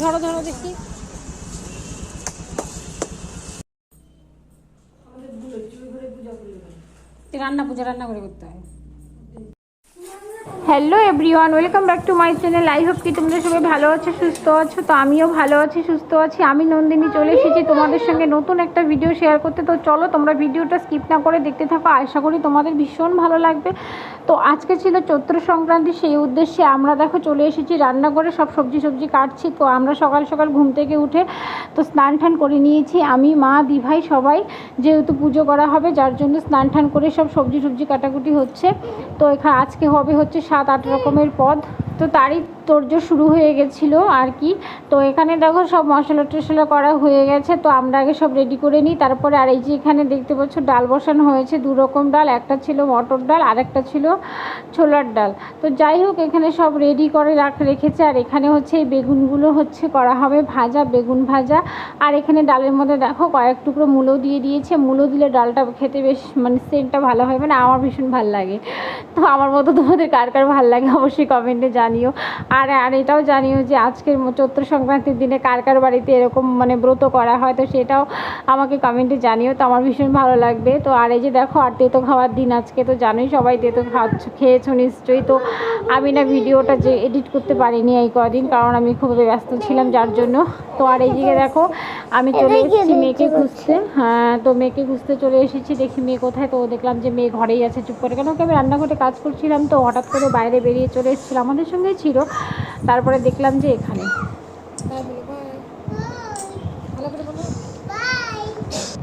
ধরো ধরো দেখি। রান্না পূজা রান্না করে করতে হয়। Hello everyone, welcome back to my channel. I hope কি তোমরা সবাই ভালো আছো, সুস্থ আছো। তো আমিও ভালো আছি, সুস্থ আছি। আমি নন্দিনী চলে এসেছি তোমাদের সঙ্গে নতুন একটা ভিডিও শেয়ার করতে। তো চলো তোমরা ভিডিওটা স্কিপ না করে দেখতে থাকো। আশা করি তোমাদের ভীষণ ভালো লাগবে। তো আজকে ছিল চৈত্র সংক্রান্তি, সেই উদ্দেশ্যে আমরা দেখো চলে এসেছি রান্না করে সব সবজি সবজি কাটছি। তো আমরা সকাল সকাল ঘুম থেকে উঠে তো স্নান টান করে নিয়েছি। আমি, মা, দিভাই সবাই যেহেতু পুজো করা হবে, যার জন্য স্নান টান করে সব সবজি সবজি কাটাকুটি হচ্ছে। তো এখানে আজকে হবে হচ্ছে সাত আট রকমের পদ। তো তারই তোর্য শুরু হয়ে গেছিল আর কি। তো এখানে দেখো সব মশলা টশলা করা হয়ে গেছে। তো আমরা আগে সব রেডি করে নিই। তারপরে আর এই যে এখানে দেখতে পাচ্ছ ডাল বসানো হয়েছে। দু রকম ডাল, একটা ছিল মটর ডাল আর একটা ছিল ছোলার ডাল। তো যাই হোক, এখানে সব রেডি করে রাখ, রেখেছে। আর এখানে হচ্ছে এই বেগুনগুলো হচ্ছে করা হবে ভাজা, বেগুন ভাজা। আর এখানে ডালের মধ্যে দেখো কয়েক টুকরো মূলো দিয়ে দিয়েছে। মূলো দিলে ডালটা খেতে বেশ মানে সেন্টটা ভালো হয়। মানে আমার ভীষণ ভালো লাগে। তো আমার মতো তোমাদের কার কার ভালো লাগে অবশ্যই কমেন্টে জানিও। আর আর এটাও জানিও যে আজকের চৈত্র সংক্রান্তির দিনে কার কার বাড়িতে এরকম মানে ব্রত করা হয়, তো সেটাও আমাকে কমেন্টে জানিও। তো আমার ভীষণ ভালো লাগবে। তো আর এই যে দেখো, আর তেতো খাওয়ার দিন আজকে, তো জানোই সবাই তেতো খাওয়াচ্ছ, খেয়েছো নিশ্চয়ই। তো আমি না ভিডিওটা যে এডিট করতে পারিনি এই কদিন, কারণ আমি খুবই ব্যস্ত ছিলাম যার জন্য। তো আর এইদিকে দেখো আমি চলে এসেছি মেয়েকে খুঁজতে। হ্যাঁ তো মেয়েকে খুঁজতে চলে এসেছি দেখি মেয়ে কোথায় তো দেখলাম যে মেয়ে ঘরেই আছে চুপ করে। কেন আমি রান্নাঘরে কাজ করছিলাম তো হঠাৎ করে বাইরে বেরিয়ে চলে এসেছিল আমাদের সঙ্গেই ছিল। তারপরে দেখলাম যে এখানে।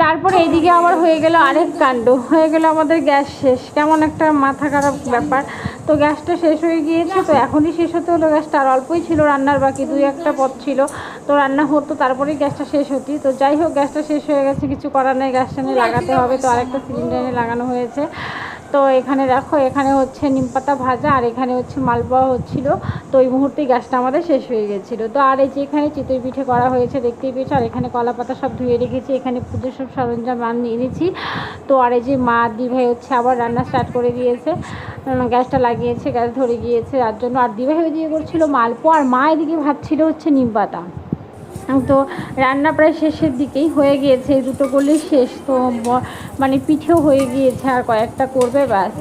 তারপরে এইদিকে আমার হয়ে গেল আরেক কাণ্ড হয়ে গেল আমাদের গ্যাস শেষ। কেমন একটা মাথা খারাপ ব্যাপার। তো গ্যাসটা শেষ হয়ে গিয়েছে, তো এখনই শেষ হতে হলো গ্যাসটা। আর অল্পই ছিল রান্নার বাকি, দুই একটা পথ ছিল। তো রান্না হতো, তারপরেই গ্যাসটা শেষ হতি। তো যাই হোক, গ্যাসটা শেষ হয়ে গেছে, কিছু করার নেই গ্যাসটা নিয়ে লাগাতে হবে। তো আরেকটা সিলিন্ডারে লাগানো হয়েছে। তো এখানে দেখো, এখানে হচ্ছে নিমপাতা ভাজা আর এখানে হচ্ছে মালপোয়া হচ্ছিল। তো ওই মুহূর্তে গ্যাসটা আমাদের শেষ হয়ে গেছিল। তো আর এই যে এখানে চিতই পিঠে করা হয়েছে, দেখতেই পেয়েছ? আর এখানে কলা পাতা সব ধুয়ে রেখেছি। এখানে পুজোর সব সরঞ্জাম আন এনেছি। তো আর এই যে মা দি ভাই হচ্ছে আবার রান্না স্টার্ট করে দিয়েছে। গ্যাসটা লাগিয়েছে, গ্যাস ধরে গিয়েছে। তার জন্য আর দি ভাই ওইদিকে করছিল মালপোয়া, আর মা এদিকে ভাবছিল হচ্ছে নিমপাতা। তো রান্না প্রায় শেষের দিকেই হয়ে গিয়েছে, এই দুটো করলেই শেষ, তো মানে পিঠেও হয়ে গিয়েছে আর কয়েকটা করবে ব্যাস।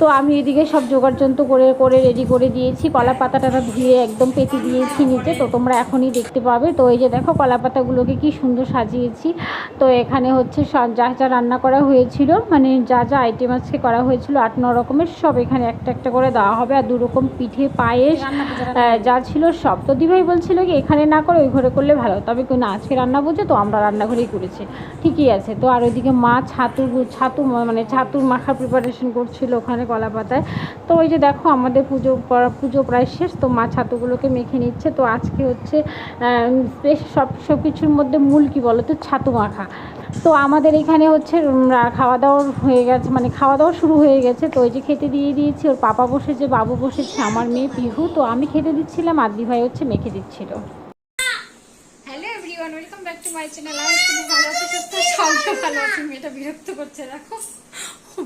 তো আমি এদিকে সব জোগাড় যন্ত্র করে করে রেডি করে দিয়েছি। কলা পাতাটা ধুয়ে একদম পেতে দিয়েছি নিচে। তো তোমরা এখনই দেখতে পাবে। তো এই যে দেখো কলা পাতাগুলোকে কী সুন্দর সাজিয়েছি। তো এখানে হচ্ছে সব- যা যা রান্না করা হয়েছিল মানে যা যা আইটেম আজকে করা হয়েছিল আট ন রকমের সব এখানে একটা একটা করে দেওয়া হবে। আর দুরকম পিঠে পায়েস যা ছিল সব। তো দিভাই বলছিল কি এখানে না করে ওই ঘরে করলে ভালো। তবে কেউ না আজকে রান্না বুঝে তো আমরা রান্নাঘরেই করেছি। ঠিকই আছে। তো আর ওইদিকে মা ছাতুর গু- ছাতু মানে ছাতুর মাখার প্রিপারেশন করছিল ওখানে। কলা পাতায়। তো ওই যে দেখো আমাদের পুজো পুজো প্রায় শেষ, তো মা ছাতুগুলোকে মেখে নিচ্ছে। তো আজকে হচ্ছে বেশ সব সব কিছুর মধ্যে মূল কি বলো তো? ছাতু মাখা। তো আমাদের এখানে হচ্ছে খাওয়া দাওয়া হয়ে গেছে মানে খাওয়া দাওয়া শুরু হয়ে গেছে। তো ওই যে খেতে দিয়ে দিয়েছি, ওর পাপা বসেছে, বাবু বসেছে, আমার মেয়ে পিহু। তো আমি খেতে দিচ্ছিলাম আদি ভাই হচ্ছে মেখে দিচ্ছিল। ভালো আছি মেয়েটা বিরক্ত করছে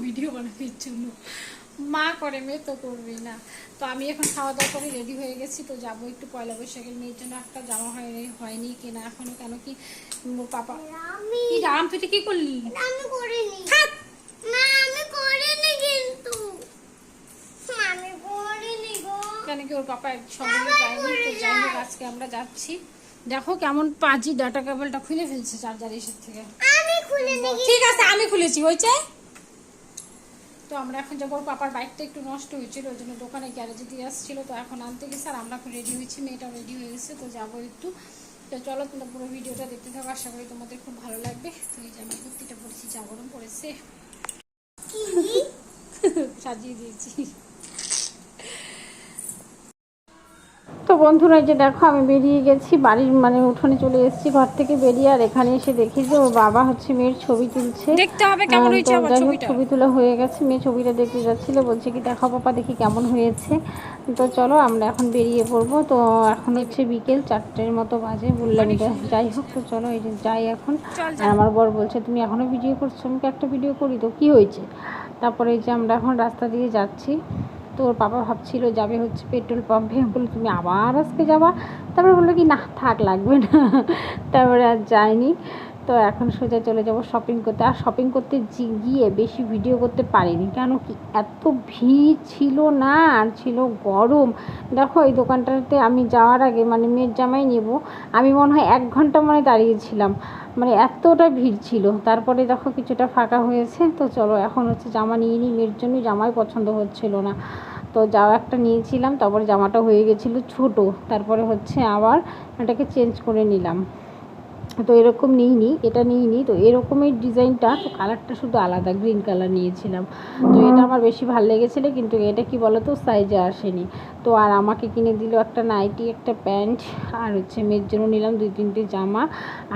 ভিডিও বানানোর জন্য। মা করে মেয়ে তো করবেই না। তো আমি এখন খাওয়া দাওয়া করে রেডি হয়ে গেছি তো যাব একটু পয়লা বৈশাখের মেয়ের জন্য একটা জামা হয়নি হয়নি কেনা এখনও কেন কি পাপা কি রাম তুই কি করলি? আমি করিনি। না আমি করিনি কিন্তু। আমি করিনি গো। কেন কি ওর পাপা সঙ্গে যায়নি তো যাই হোক আজকে আমরা যাচ্ছি। দেখো কেমন পাজি ডাটা কেবলটা খুলে ফেলছে চার্জার এসের থেকে। আমি ঠিক আছে আমি খুলেছি হয়েছে? তো আমরা এখন যাব পাপার বাইকটা একটু নষ্ট হয়েছিল ওই জন্য দোকানে গ্যারেজে দিয়ে আসছিল তো এখন আনতে গেছে আর আমরা এখন রেডি হয়েছি মেয়েটাও রেডি হয়ে গেছে তো যাব একটু। তো চলো তোমরা পুরো ভিডিওটা দেখতে থাকো আশা করি তোমাদের খুব ভালো লাগবে। তো এই যে আমি কুর্তিটা পরেছি যা গরম পড়েছে। সাজিয়ে দিয়েছি। তো বন্ধুরা যে দেখো আমি বেরিয়ে গেছি বাড়ির মানে উঠোনে চলে এসেছি ঘর থেকে বেরিয়ে আর এখানে এসে দেখি যে ওর বাবা হচ্ছে মেয়ের ছবি তুলছে। দেখতে হবে কেমন হয়েছে আমার ছবিটা। ছবি তোলা হয়ে গেছে মেয়ে ছবিটা দেখতে যাচ্ছিল বলছে কি দেখো পাপা দেখি কেমন হয়েছে। তো চলো আমরা এখন বেরিয়ে পড়ব তো এখন হচ্ছে বিকেল চারটের মতো বাজে বললাম যাই হোক তো চলো এই যে যাই এখন। আর আমার বর বলছে তুমি এখনও ভিডিও করছ? আমি একটা ভিডিও করি তো কি হয়েছে? তারপরে এই যে আমরা এখন রাস্তা দিয়ে যাচ্ছি। তো ওর বাবা ভাবছিল যাবে হচ্ছে পেট্রোল পাম্পে বলল তুমি আবার আজকে যাবা? তারপরে বলল কি, না, থাক, লাগবে না। তারপরে আর যায়নি তো এখন সোজা চলে যাব শপিং করতে। আর শপিং করতে গিয়ে বেশি ভিডিও করতে পারিনি। কেন কি এত ভিড় ছিল না? আর ছিল গরম। দেখো, এই দোকানটাতে আমি যাওয়ার আগে মানে মেয়ের জামাই নেব, আমি মনে হয় এক ঘণ্টা মানে দাঁড়িয়েছিলাম। মানে এতটা ভিড় ছিল। তারপরে দেখো কিছুটা ফাঁকা হয়েছে। তো চলো, এখন হচ্ছে জামা নিয়ে নিই। মেয়ের জন্য জামাই পছন্দ হচ্ছিল না। তো জামা একটা নিয়েছিলাম, তারপরে জামাটা হয়ে গেছিল ছোট। তারপরে হচ্ছে আবার এটাকে চেঞ্জ করে নিলাম। তো এরকম নিইনি, এটা নিইনি, তো এরকমের ডিজাইনটা, তো কালারটা শুধু আলাদা, গ্রিন কালার নিয়েছিলাম। তো এটা আমার বেশি ভালো লেগেছিলো, কিন্তু এটা কি বলো তো সাইজে আসেনি। তো আর আমাকে কিনে দিল একটা নাইটি একটা প্যান্ট, আর হচ্ছে মেয়ের জন্য নিলাম দুই তিনটে জামা,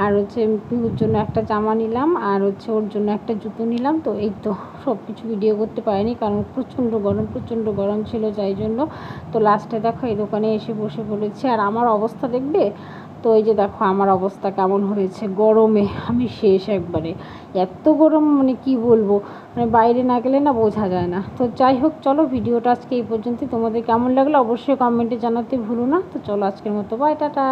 আর হচ্ছে পিহুর জন্য একটা জামা নিলাম, আর হচ্ছে ওর জন্য একটা জুতো নিলাম, তো এই তো সব কিছু ভিডিও করতে পারিনি, কারণ প্রচণ্ড গরম প্রচণ্ড গরম ছিল, যাই জন্য। তো লাস্টে দেখো এই দোকানে এসে বসে পড়েছে আর আমার অবস্থা দেখবে? তো এই যে দেখো, আমার অবস্থা কেমন হয়েছে? গরমে আমি শেষ একবারে। এত গরম মানে কি বলব? মানে বাইরে না গেলে না বোঝা যায় না। তো যাই হোক, চলো ভিডিওটা আজকে এই পর্যন্ত তোমাদের কেমন লাগল অবশ্যই কমেন্টে জানাতে ভুলো না। তো চলো আজকের মতো বাই টাটা।